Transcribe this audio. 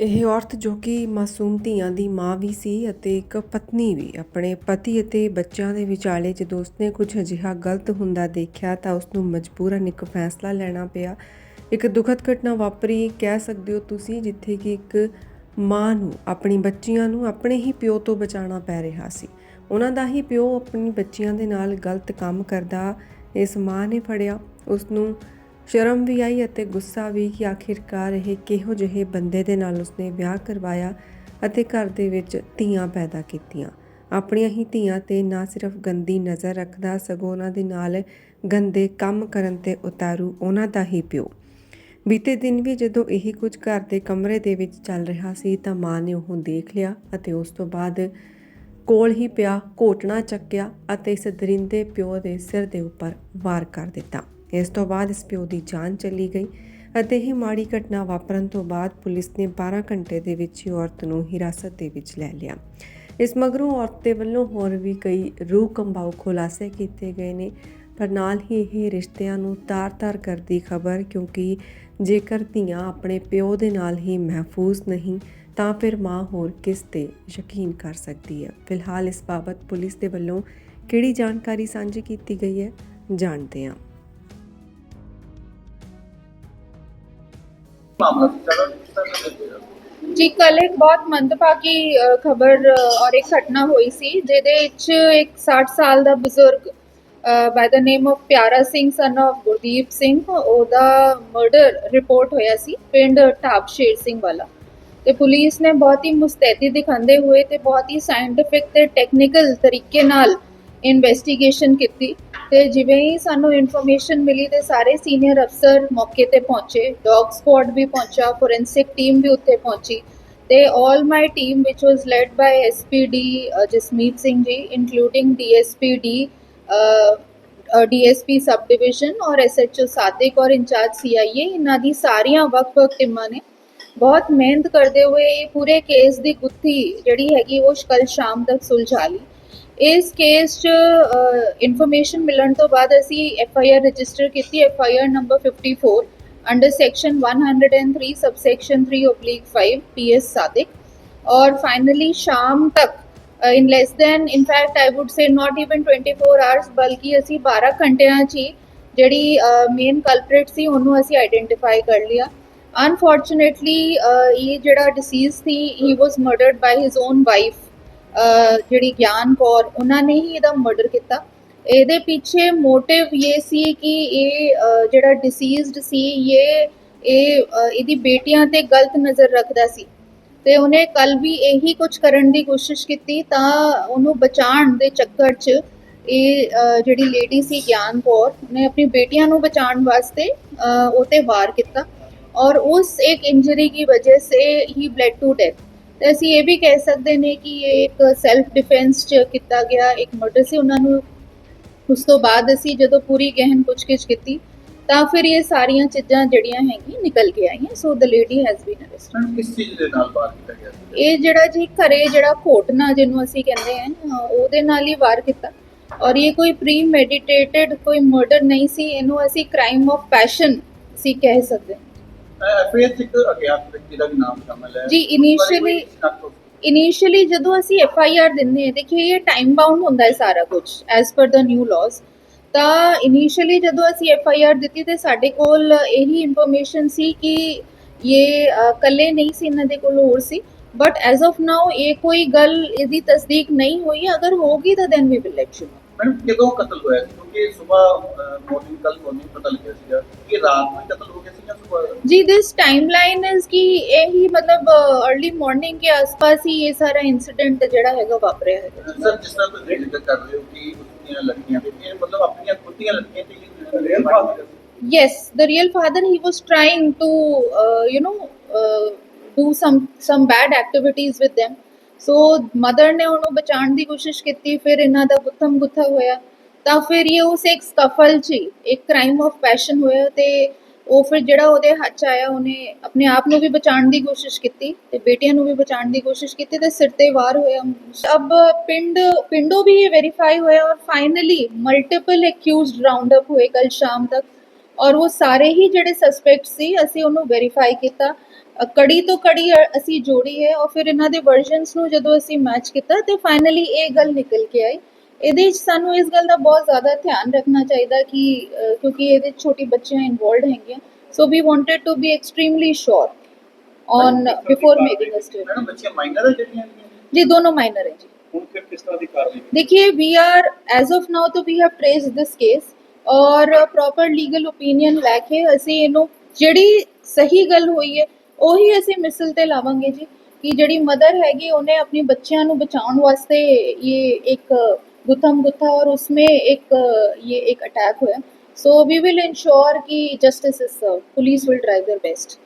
ਇਹ ਔਰਤ ਜੋ ਕਿ ਮਾਸੂਮ ਧੀਆਂ ਦੀ ਮਾਂ ਵੀ ਸੀ ਅਤੇ ਇੱਕ ਪਤਨੀ ਵੀ। ਆਪਣੇ ਪਤੀ ਅਤੇ ਬੱਚਿਆਂ ਦੇ ਵਿਚਾਲੇ ਜਦੋਂ ਉਸਨੇ ਕੁਝ ਅਜਿਹਾ ਗਲਤ ਹੁੰਦਾ ਦੇਖਿਆ ਤਾਂ ਉਸ ਨੂੰ ਮਜਬੂਰਨ ਇੱਕ ਫੈਸਲਾ ਲੈਣਾ ਪਿਆ। ਇੱਕ ਦੁਖਦ ਘਟਨਾ ਵਾਪਰੀ। ਕਹਿ ਸਕਦੇ ਹੋ ਤੁਸੀਂ ਜਿੱਥੇ ਕਿ ਇੱਕ ਮਾਂ ਨੂੰ, ਆਪਣੀ ਬੱਚੀਆਂ ਨੂੰ ਆਪਣੇ ਹੀ ਪਿਓ ਤੋਂ ਬਚਾਉਣਾ ਪੈ ਰਿਹਾ ਸੀ। ਉਹਨਾਂ ਦਾ ਹੀ ਪਿਓ ਆਪਣੀ ਬੱਚੀਆਂ ਦੇ ਨਾਲ ਗਲਤ ਕੰਮ ਕਰਦਾ ਇਸ ਮਾਂ ਨੇ ਫੜਿਆ। ਉਸ ਨੂੰ ਸ਼ਰਮ ਵੀ ਆਈ ਅਤੇ ਗੁੱਸਾ ਵੀ ਕਿ ਆਖਿਰਕਾਰ ਇਹ ਕਿਹੋ ਜਿਹੇ ਬੰਦੇ ਦੇ ਨਾਲ ਉਸਨੇ ਵਿਆਹ ਕਰਵਾਇਆ ਅਤੇ ਘਰ ਦੇ ਵਿੱਚ ਧੀਆਂ ਪੈਦਾ ਕੀਤੀਆਂ। ਆਪਣੀਆਂ ਹੀ ਧੀਆਂ ਤੇ ਨਾ ਸਿਰਫ ਗੰਦੀ ਨਜ਼ਰ ਰੱਖਦਾ, ਸਗੋਂ ਉਹਨਾਂ ਦੇ ਨਾਲ ਗੰਦੇ ਕੰਮ ਕਰਨ ਤੇ ਉਤਾਰੂ ਉਹਨਾਂ ਦਾ ਹੀ ਪਿਓ। ਬੀਤੇ ਦਿਨ ਵੀ ਜਦੋਂ ਇਹੀ ਕੁਝ ਘਰ ਦੇ ਕਮਰੇ ਦੇ ਵਿੱਚ ਚੱਲ ਰਿਹਾ ਸੀ ਤਾਂ ਮਾਂ ਨੇ ਉਹ ਦੇਖ ਲਿਆ ਅਤੇ ਉਸ ਤੋਂ ਬਾਅਦ ਕੋਲ ਹੀ ਪਿਆ, ਘੋਟਣਾ ਚੱਕਿਆ ਅਤੇ ਇਸ ਦਰਿੰਦੇ ਪਿਓ ਦੇ ਸਿਰ ਦੇ ਉੱਪਰ ਵਾਰ ਕਰ ਦਿੱਤਾ। ਇਸ ਤੋਂ ਬਾਅਦ ਇਸ ਪਿਓ ਦੀ ਜਾਨ ਚਲੀ ਗਈ ਅਤੇ ਇਹ ਮਾੜੀ ਘਟਨਾ ਵਾਪਰਨ ਤੋਂ ਬਾਅਦ ਪੁਲਿਸ ਨੇ 12 ਘੰਟੇ ਦੇ ਵਿੱਚ ਹੀ ਔਰਤ ਨੂੰ ਹਿਰਾਸਤ ਦੇ ਵਿੱਚ ਲੈ ਲਿਆ। ਇਸ ਮਗਰੋਂ ਔਰਤ ਦੇ ਵੱਲੋਂ ਹੋਰ ਵੀ ਕਈ ਰੂਹ ਕੰਬਾਊ ਖੁਲਾਸੇ ਕੀਤੇ ਗਏ ਨੇ, ਪਰ ਨਾਲ ਹੀ ਇਹ ਰਿਸ਼ਤਿਆਂ ਨੂੰ ਤਾਰ-ਤਾਰ ਕਰਦੀ ਖਬਰ ਕਿਉਂਕਿ ਜੇਕਰ ਧੀਆਂ ਆਪਣੇ ਪਿਓ ਦੇ ਨਾਲ ਹੀ ਮਹਿਫੂਜ਼ ਨਹੀਂ, ਤਾਂ ਫਿਰ ਮਾਂ ਹੋਰ ਕਿਸ ਤੇ ਯਕੀਨ ਕਰ ਸਕਦੀ ਹੈ? ਫਿਲਹਾਲ ਇਸ ਬਾਬਤ ਪੁਲਿਸ ਦੇ ਵੱਲੋਂ ਕਿਹੜੀ ਜਾਣਕਾਰੀ ਸਾਂਝੀ ਕੀਤੀ ਗਈ ਹੈ, ਜਾਣਦੇ ਹਾਂ। ਮਾਮਲਾ ਜੀ ਕੱਲ ਇੱਕ ਬਹੁਤ ਮੰਦਭਾਗੀ ਖਬਰ ਔਰ ਇੱਕ ਘਟਨਾ ਹੋਈ ਸੀ, ਜਿਹਦੇ ਵਿੱਚ ਇੱਕ 60 ਸਾਲ ਦਾ ਬਜ਼ੁਰਗ ਬਾਈ ਦਾ name of Pyara Singh son of Gurdeep Singh, ਉਹਦਾ ਮਰਡਰ ਰਿਪੋਰਟ ਹੋਇਆ ਸੀ, ਪਿੰਡ ਢਾਬ ਸ਼ੇਰ ਸਿੰਘ ਵਾਲਾ। ਤੇ ਪੁਲਿਸ ਨੇ ਬਹੁਤ ਹੀ ਮੁਸਤੈਦੀ ਦਿਖਾਉਂਦੇ ਹੋਏ ਤੇ ਬਹੁਤ ਹੀ ਸਾਇੰਟਿਫਿਕ ਤੇ ਟੈਕਨੀਕਲ ਤਰੀਕੇ ਨਾਲ ਇਨਵੈਸਟੀਗੇਸ਼ਨ ਕੀਤੀ ਤੇ ਜਿਵੇਂ ਹੀ ਸਾਨੂੰ ਇਨਫੋਰਮੇਸ਼ਨ ਮਿਲੀ ਤੇ ਸਾਰੇ ਸੀਨੀਅਰ ਅਫਸਰ ਮੌਕੇ ਤੇ ਪਹੁੰਚੇ ਡੌਗ ਸਕੁਆਡ ਵੀ ਪਹੁੰਚਾ ਫੋਰੈਂਸਿਕ ਟੀਮ ਵੀ ਉੱਥੇ ਪਹੁੰਚੀ ਤੇ all my team which was led by SPD uh, Jasmeet Singh ji including DSPD uh, uh, DSP sub division ਔਰ SHO ਸਾਦਿਕ ਔਰ ਇੰਚਾਰਜ CIA ਇਹਨਾਂ ਦੀ ਸਾਰੀਆਂ ਵੱਖ-ਵੱਖ ਟੀਮਾਂ ਨੇ। ਬਹੁਤ ਮਿਹਨਤ ਕਰਦੇ ਹੋਏ ਇਹ ਪੂਰੇ ਕੇਸ ਦੀ ਗੁੱਥੀ ਜਿਹੜੀ ਹੈਗੀ ਉਹ ਕੱਲ ਸ਼ਾਮ ਤੱਕ ਸੁਲਝਾ ਲਈ। ਇਸ ਕੇਸ 'ਚ ਇਨਫੋਰਮੇਸ਼ਨ ਮਿਲਣ ਤੋਂ ਬਾਅਦ ਅਸੀਂ ਐਫ ਆਈ ਆਰ ਰਜਿਸਟਰ ਕੀਤੀ F I R number 54 under section 103 subsection 3 oblique 5 PS Sadiq ਔਰ ਫਾਈਨਲੀ ਸ਼ਾਮ ਤੱਕ in less than in fact I would say not even 24 hours ਬਲਕਿ ਅਸੀਂ 12 ਘੰਟਿਆਂ 'ਚ ਹੀ ਜਿਹੜੀ ਮੇਨ ਕਲਪ੍ਰੇਟ ਸੀ ਉਹਨੂੰ ਅਸੀਂ ਆਈਡੈਂਟੀਫਾਈ ਕਰ ਲਿਆ ਅਨਫੋਰਚੂਨੇਟਲੀ ਇਹ ਜਿਹੜਾ ਡਿਸੀਜ਼ ਸੀ ਹੀ was murdered by his own wife ਜਿਹੜੀ ਗਿਆਨ ਕੌਰ, ਉਹਨਾਂ ਨੇ ਹੀ ਇਹਦਾ ਮਰਡਰ ਕੀਤਾ। ਇਹਦੇ ਪਿੱਛੇ ਮੋਟਿਵ ਇਹ ਸੀ ਕਿ ਇਹ ਜਿਹੜਾ ਡਿਸੀਜ਼ਡ ਸੀ, ਇਹ ਇਹ ਇਹਦੀ ਬੇਟੀਆਂ ਤੇ ਗਲਤ ਨਜ਼ਰ ਰੱਖਦਾ ਸੀ। ਤੇ ਉਹਨੇ ਕੱਲ ਵੀ ਇਹੀ ਕੁਝ ਕਰਨ ਦੀ ਕੋਸ਼ਿਸ਼ ਕੀਤੀ ਤਾਂ ਉਹਨੂੰ ਬਚਾਉਣ ਦੇ ਚੱਕਰ 'ਚ ਇਹ ਜਿਹੜੀ ਲੇਡੀ ਸੀ ਗਿਆਨ ਕੌਰ ਨੇ ਆਪਣੀ ਬੇਟੀਆਂ ਨੂੰ ਬਚਾਉਣ ਵਾਸਤੇ ਉਹ ਤੇ ਵਾਰ ਕੀਤਾ। ਔਰ ਉਸ ਇੱਕ ਇੰਜਰੀ ਦੀ ਵਜ੍ਹਾ ਸੇ ਹੀ ਬਲੈਡ ਟੂ ਡੈਥ ਤੇ ਅਸੀਂ ਇਹ ਵੀ ਕਹਿ ਸਕਦੇ ਨੇ ਕਿ ਇਹ ਇੱਕ ਸੈਲਫ ਡਿਫੈਂਸ ਚ ਕੀਤਾ ਗਿਆ ਇੱਕ ਮਰਡਰ ਸੀ ਉਹਨਾਂ ਨੂੰ। ਉਸ ਤੋਂ ਬਾਅਦ ਅਸੀਂ ਜਦੋਂ ਪੂਰੀ ਗਹਿਨ ਪੁੱਛਗਿੱਛ ਕੀਤੀ ਤਾਂ ਫਿਰ ਇਹ ਸਾਰੀਆਂ ਚੀਜ਼ਾਂ ਜਿਹੜੀਆਂ ਹੈਗੀਆਂ ਨਿਕਲ ਕੇ ਆਈਆਂ। So the lady has been arrested ਕਿਸ ਚੀਜ਼ ਦੇ ਨਾਲ ਬਾਤ ਕੀਤਾ ਗਿਆ? ਇਹ ਜਿਹੜਾ ਜੀ ਘਰੇ ਜਿਹੜਾ ਘੋਟਣਾ ਜਿਹਨੂੰ ਅਸੀਂ ਕਹਿੰਦੇ ਹਾਂ ਉਹਦੇ ਨਾਲ ਹੀ ਵਾਰ ਕੀਤਾ। ਔਰ ਇਹ ਕੋਈ ਪ੍ਰੀ ਮੈਡੀਟੇਟਡ ਕੋਈ ਮਰਡਰ ਨਹੀਂ ਸੀ ਇਹਨੂੰ ਅਸੀਂ ਕ੍ਰਾਈਮ ਆਫ ਪੈਸ਼ਨ ਸੀ ਕਹਿ ਸਕਦੇ। ਹਾਂ ਐਫਆਈਆਰ ਚ ਇੱਕ ਅਗਿਆਤ ਵਿਅਕਤੀ ਦਾ ਵੀ ਨਾਮ ਸ਼ਾਮਲ ਹੈ। ਜੀ, initially- ਇਨੀਸ਼ੀਅਲੀ ਜਦੋਂ ਅਸੀਂ ਐਫ ਆਈ ਆਰ ਦਿੰਦੇ ਹਾਂ ਦੇਖਿਏ ਇਹ ਟਾਈਮ ਬਾਉਂਡ ਹੁੰਦਾ ਹੈ ਸਾਰਾ ਕੁਝ ਐਸ ਪਰ ਦਾ ਨਿਊ ਲਾਜ਼ ਤਾਂ ਇਨੀਸ਼ੀਅਲੀ ਜਦੋਂ ਅਸੀਂ ਐਫ ਆਈ ਆਰ ਦਿੱਤੀ ਤੇ ਸਾਡੇ ਕੋਲ ਇਹੀ ਇਨਫੋਰਮੇਸ਼ਨ ਸੀ ਕਿ ਇਹ ਕੱਲੇ ਨਹੀਂ ਸੀ ਇਹਨਾਂ ਦੇ ਕੋਲ ਹੋਰ ਸੀ। ਬਟ ਐਜ਼ ਆਫ ਨਾਓ ਇਹ ਕੋਈ ਗੱਲ ਇਹਦੀ ਤਸਦੀਕ ਨਹੀਂ ਹੋਈ ਅਗਰ ਹੋਗੀ ਤਾਂ then we will let you madam ਕਦੋਂ ਕਤਲ ਹੋਇਆ ਕਿਉਂਕਿ ਸਵੇਰ ਮਾਰਨਿੰਗ ਕੱਲ ਮਾਰਨਿੰਗ ਪਤਾ ਲੱਗਿਆ ਸੀਗਾ ਕਿ ਰਾਤ ਨੂੰ ਕਤਲ ਹੋ ਗਿਆ जी दिस टाइमलाइन इज कि यही मतलब अर्ली मॉर्निंग के आसपास ही ये सारा इंसिडेंट ਜਿਹੜਾ ਹੈਗਾ ਵਾਪਰਿਆ ਹੈਗਾ ਸਰ ਜਿਸ ਤਰ੍ਹਾਂ ਤੁਸੀਂ ਜ਼ਿਕਰ ਕਰ ਰਹੇ ਹੋ ਕਿ ਉਸਦੀਆਂ ਲੜਕੀਆਂ ਤੇ ਇਹ ਮਤਲਬ ਆਪਣੀਆਂ ਖੁਦੀਆਂ ਲੜਕੀਆਂ ਤੇ ਹੀ real Baat yes the real father he was trying to uh, you know uh, do some some bad activities with them so mother ਨੇ ਉਹਨੂੰ ਬਚਾਉਣ ਦੀ ਕੋਸ਼ਿਸ਼ ਕੀਤੀ ਫਿਰ ਇਹਨਾਂ ਦਾ ਗੁੱਥਮ ਗੁੱਥਾ ਹੋਇਆ ਤਾਂ ਫਿਰ ਇਹ ਉਸ ਇੱਕ ਸਕਫਲ ਚ ਹੀ, ਇੱਕ ਕ੍ਰਾਈਮ ਆਫ ਪੈਸ਼ਨ ਹੋਇਆ ਤੇ ਉਹ ਫਿਰ ਜਿਹੜਾ ਉਹਦੇ ਹੱਥ 'ਚ ਆਇਆ, ਉਹਨੇ ਆਪਣੇ ਆਪ ਨੂੰ ਵੀ ਬਚਾਉਣ ਦੀ ਕੋਸ਼ਿਸ਼ ਕੀਤੀ ਤੇ ਬੇਟੀਆਂ ਨੂੰ ਵੀ ਬਚਾਉਣ ਦੀ ਕੋਸ਼ਿਸ਼ ਕੀਤੀ ਤੇ ਸਿਰ ਤੇ ਵਾਰ ਹੋਇਆ। ਅਬ ਪਿੰਡ, ਪਿੰਡੋਂ ਵੀ ਇਹ ਵੈਰੀਫਾਈ ਹੋਇਆ ਔਰ finally multiple accused round up ਹੋਏ ਕੱਲ ਸ਼ਾਮ ਤੱਕ। ਔਰ ਉਹ ਸਾਰੇ ਹੀ ਜਿਹੜੇ ਸਸਪੈਕਟ ਸੀ, ਅਸੀਂ ਉਹਨੂੰ ਵੈਰੀਫਾਈ ਕੀਤਾ। ਕੜੀ ਤੋਂ ਕੜੀ ਅਸੀਂ ਜੋੜੀ ਹੈ ਔਰ ਫਿਰ ਇਹਨਾਂ ਦੇ ਵਰਜ਼ਨਸ ਨੂੰ ਜਦੋਂ ਅਸੀਂ ਮੈਚ ਕੀਤਾ ਤੇ ਫਾਈਨਲੀ ਇਹ ਗੱਲ ਨਿਕਲ ਕੇ ਆਈ। ਇਹਦੇ ਵਿੱਚ ਸਾਨੂੰ ਇਸ ਗੱਲ ਦਾ ਬਹੁਤ ਜ਼ਿਆਦਾ ਧਿਆਨ ਰੱਖਣਾ ਚਾਹੀਦਾ ਕਿ ਅ, ਕਿਉਂਕਿ ਇਹਦੇ 'ਚ ਛੋਟੀ ਬੱਚੀਆਂ ਇਨਵੋਲਡ ਹੈਗੀਆਂ so we wanted to be extremely sure on before making a madam statement ਬੱਚੀਆਂ ਮਾਈਨਰ ਹੈ ਜਿਹੜੀਆਂ ਹੈਗੀਆਂ ਜੀ? ਜੀ ਦੋਨੋਂ ਮਾਈਨਰ ਹੈ ਜੀ ਹੁਣ ਫਿਰ ਕਿਸ ਤਰ੍ਹਾਂ ਦੀ ਕਾਰਵਾਈ देखिए we are as of now तो we have traced this case ਔਰ ਪ੍ਰੋਪਰ ਲੀਗਲ ਓਪੀਨੀਅਨ ਲੈ ਕੇ ਅਸੀਂ ਇਹਨੂੰ ਜਿਹੜੀ ਸਹੀ ਗੱਲ ਹੋਈ ਹੈ ਉਹੀ ਅਸੀਂ ਮਿਸਲ ਤੇ ਲਾਵਾਂਗੇ ਜੀ ਕਿ ਜਿਹੜੀ ਮਦਰ ਹੈਗੀ ਉਹਨੇ ਆਪਣੀ ਬੱਚਿਆਂ ਨੂੰ ਬਚਾਉਣ ਵਾਸਤੇ ਇਹ ਇੱਕ गुथम गुथा और उसमें एक ये एक अटैक हुआ सो वी विल इंश्योर कि justice is serve police will try their best